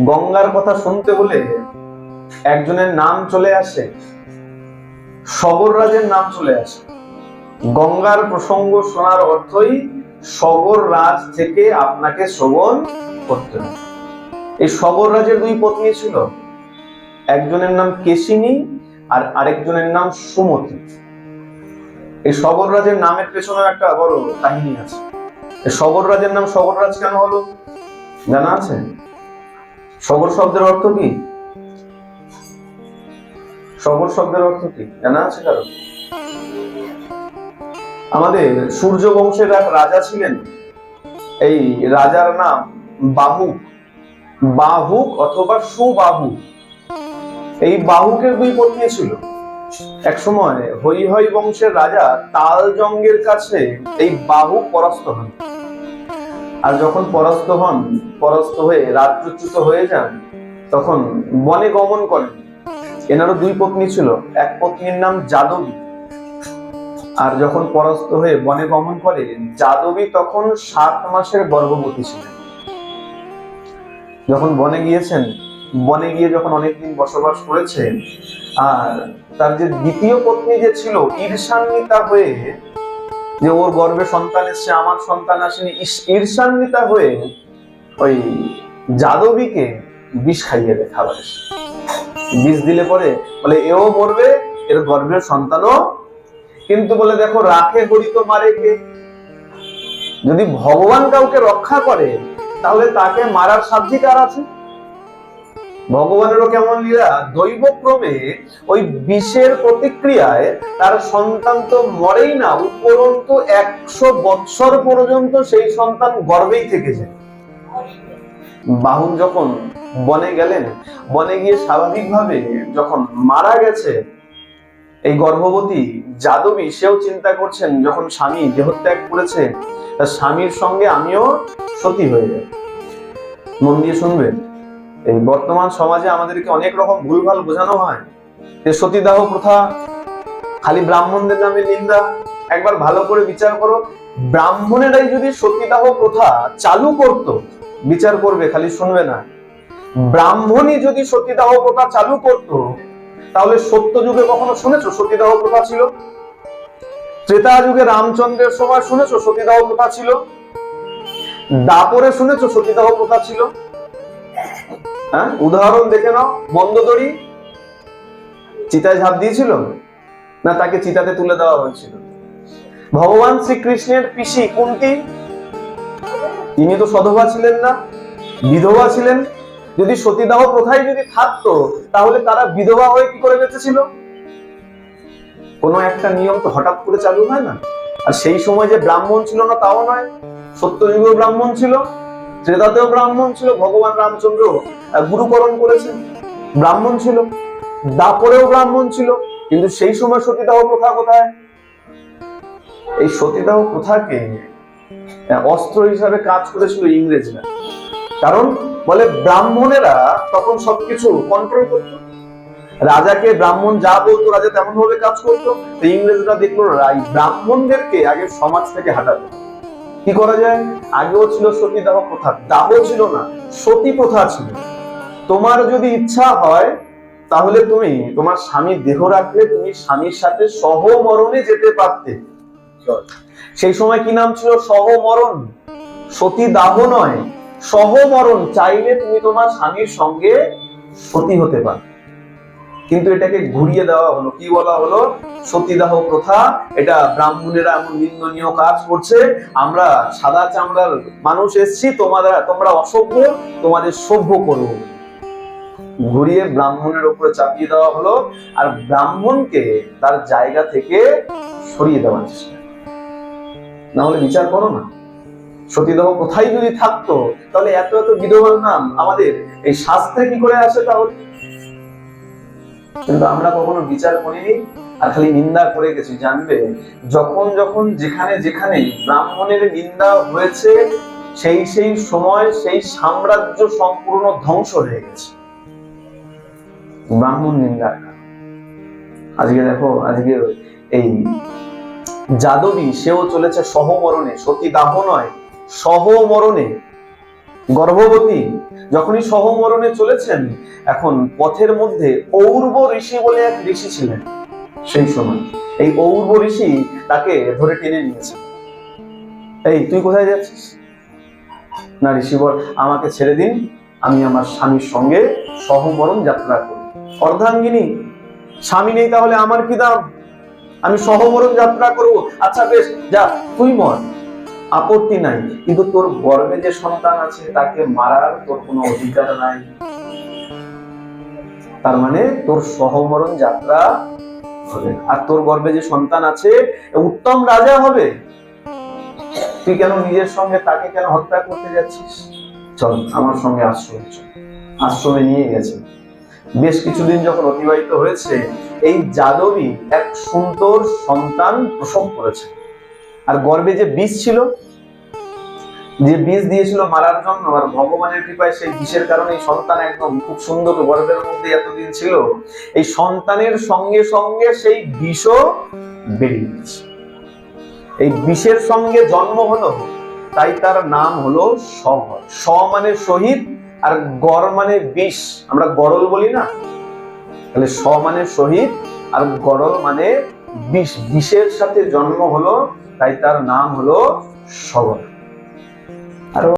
গঙ্গার কথা শুনতে হলে একজনের নাম চলে আসে সগর রাজের নাম চলে আসে। গঙ্গার প্রসঙ্গ শোনার অর্থই সগর রাজ থেকে আপনাকে শ্রবণ করতে হবে। এই সগর রাজের দুই পত্নী ছিল, একজনের নাম কেশিনী আর আরেকজনের নাম সুমতি। এই সগর রাজের নামের পেছনে একটা বড় কাহিনী আছে। সগর রাজের নাম সগর রাজ কেন হলো? জানা আছে? সগর শব্দের অর্থ কি? সগর শব্দের অর্থ কি? জানা আছে কারও? আমাদের সূর্য বংশের এক রাজা ছিলেন। এই রাজার নাম বাহুক। বাহুক অথবা সুবাহু এই বাহুকের দুই পত্নী ছিল। এক সময় হই হই বংশের রাজা তালজঙ্গের কাছে এই বাহু পরাস্ত হন। আর যখন পরাস্ত হন, পরাস্ত হয়ে রাজ্যচ্যুত হয়ে যান, তখন বনে গমন করেন, এনারও দুই পত্নী ছিল, এক পত্নীর নাম যাদবী। আর যখন পরাস্ত হয়ে বনে গমন করে, যাদবী তখন সাত মাসের গর্ভবতী ছিলেন। যখন বনে গিয়েছেন, বনে গিয়ে যখন অনেকদিন বসবাস করেছেন, আর তার যে দ্বিতীয় পত্নী যে ছিল, ঈর্ষান্বিতা হয়ে যে ওর গর্ভে সন্তান এসছে, আমার সন্তান আসেনি ঈর্ষান্বিতা হয়ে ওই যাদবীকে বিষ খাইয়ে দেয় খাবার বিষ দিলে পরে বলে, এও মরবে, এর গর্ভের সন্তানও। কিন্তু বলে, দেখো, রাখে হরি তো মারে কে? যদি ভগবান কাউকে রক্ষা করে, তাহলে তাকে মারার সাধ্যি কার আছে? ভগবানেরও কেমন লীলা? দৈবক্রমে ওই বিষের প্রতিক্রিয়ায় তার সন্তান তো মরেই না, উপরন্তু একশো বৎসর পর্যন্ত সেই সন্তান গর্বেই থেকে যায়। বাহুন যখন বনে গেলেন, বনে গিয়ে স্বাভাবিকভাবে যখন মারা গেছে, এই গর্ভবতী যাদবী, সেও চিন্তা করছেন যখন স্বামী দেহত্যাগ করেছে তার স্বামীর সঙ্গে আমিও সতী হয়ে যাই মন দিয়ে শুনবেন। এই বর্তমান সমাজে আমাদেরকে অনেক রকম ভুলভাল বোঝানো হয়। যে সতীদাহ প্রথা, খালি ব্রাহ্মণদের নামে নিন্দা, একবার ভালো করে বিচার করো। ব্রাহ্মণেরাই যদি সতীদাহ প্রথা চালু করত, বিচার করবে, খালি শুনবে না। ব্রাহ্মণই যদি সতীদাহ প্রথা চালু করত, তাহলে সত্য যুগে কখনো শুনেছো সতীদাহ প্রথা ছিল? ত্রেতা যুগে রামচন্দ্রের সময় শুনেছো সতীদাহ প্রথা ছিল? দাপরে শুনেছো সতীদাহ প্রথা ছিল? হ্যাঁ? উদাহরণ দেখে নাও। মন্দদরি চিতায় ঝাঁপ দিয়েছিল? না, তাকে চিতাতে তুলে দেওয়া হয়েছিল। ভগবান শ্রীকৃষ্ণের পিসি কুন্তি তিনি তো সধবা ছিলেন না, বিধবা ছিলেন। যদি সতীদাহ প্রথায় যদি থাকতো, তাহলে তারা বিধবা হয়ে কি করে বেঁচেছিল? কোনো একটা নিয়ম তো হঠাৎ করে চালু হয় না? আর সেই সময় যে ব্রাহ্মণ ছিল না, তাও নয়। সত্যযুগেও ব্রাহ্মণ ছিল। ত্রেতাতেও ব্রাহ্মণ ছিল, ভগবান রামচন্দ্র গুরুকরণ করেছেন। ব্রাহ্মণ ছিল, দাপরেও ব্রাহ্মণ ছিল, কিন্তু সেই সময় সতীদাহ প্রথা কোথায়? এই সতীদাহ প্রথাকে অস্ত্র হিসাবে কাজ করেছিল ইংরেজরা। কারণ বলে ব্রাহ্মণেরা তখন সবকিছু কন্ট্রোল করত। রাজাকে ব্রাহ্মণ যা বলতো, রাজা তেমন ভাবে কাজ করতো। ইংরেজরা দেখল ব্রাহ্মণদেরকে আগে সমাজ থেকে হাঁটাতে। হবে। কি করা যায়? আগেও ছিল সতীদাহ প্রথা। দাহ ছিল না, সতী, প্রথা ছিল। তোমার যদি ইচ্ছা হয়, তাহলে তুমি তোমার স্বামী দেহ রাখলে তুমি স্বামীর সাথে সহমরণে যেতে পারতে। সেই সময় কি নাম ছিল? সহমরণ। সতী, দাহ নয়, সহমরণ। চাইলে তুমি তোমার স্বামীর সঙ্গে সতী হতে পারো কিন্তু এটাকে ঘুরিয়ে দেওয়া হলো। কি বলা হলো? সতীদাহ প্রথা। এটা ব্রাহ্মণেরা এমন নিন্দনীয় কাজ করছে। আমরা সাদা চামড়ার মানুষ এসছি তোমরা তোমরা অসভ্য, তোমাদের সভ্য করব ঘুরিয়ে ব্রাহ্মণের উপরে চাপিয়ে দেওয়া হলো আর ব্রাহ্মণকে তার জায়গা থেকে সরিয়ে দেওয়ার চেষ্টা। না হলে বিচার করো না। সতীদাহ কোথায় যদি থাকতো, তাহলে এত এত বিধবার নাম আমাদের এই শাস্ত্রে কি করে আসে তাহলে? কিন্তু আমরা কখনো বিচার করিনি, আর খালি নিন্দা করে গেছি, জানবে? যখন যখন যেখানে যেখানে ব্রাহ্মণের নিন্দা হয়েছে, সেই সেই সময় সেই সাম্রাজ্য সম্পূর্ণ ধ্বংস হয়ে গেছে। ব্রাহ্মণ কারণে। আজকে দেখো, আজকে এই যাদবী, সেও চলেছে সহমরণে। সতী দাহ নয়, সহমরণে। গর্ভবতী, যখনই সহমরণে চলেছেন, এখন পথের মধ্যে ঔর্ব ঋষি বলে এক ঋষি ছিলেন। সেই সময় এই ঔর্ব ঋষি তাকে ধরে টেনে নিয়েছে। এই, তুই কোথায় যাচ্ছিস? না ঋষি বল, আমাকে ছেড়ে দিন, আমি আমার স্বামীর সঙ্গে সহমরণ যাত্রা করি। অর্ধাঙ্গিনী, স্বামী নেই তাহলে আমার কি দাম? আমি সহমরণ যাত্রা করব। আচ্ছা বেশ, যা, তুই মর। আপত্তি নাই। কিন্তু তোর গর্ভে যে সন্তান আছে, তাকে মারার তোর কোনো অধিকার নাই। তার মানে তোর সহমরণ যাত্রা আর তোর গর্ভে যে সন্তান আছে উত্তম রাজা হবে। তুই কেন নিজের সঙ্গে তাকে কেন হত্যা করতে যাচ্ছিস? চল, আমার সঙ্গে আশ্রমে আশ্রমে নিয়ে গেছে। বেশ কিছুদিন যখন অতিবাহিত হয়েছে, এই যাদবী এক সুন্দর সন্তান প্রসব করেছে। আর গর্ভে যে বীজ ছিল, যে বীজ দিয়েছিল মারার জন্য, আর ভগবানের কৃপায় সেই বিষের কারণে এই সন্তান একদম খুব সুন্দর গর্ভের মধ্যে এতদিন ছিল, এই সন্তানের সঙ্গে সঙ্গে সেই বিষও বেরিয়ে গেছে এই বিষের সঙ্গে জন্ম হলো, তাই তার নাম হলো শহর স মানে শহীদ আর গড় মানে বিষ। আমরা গরল বলি না? তাহলে স মানে শহীদ আর গরল মানে বিষ। বিষের সাথে জন্ম হলো তাই তার নাম হলো সবর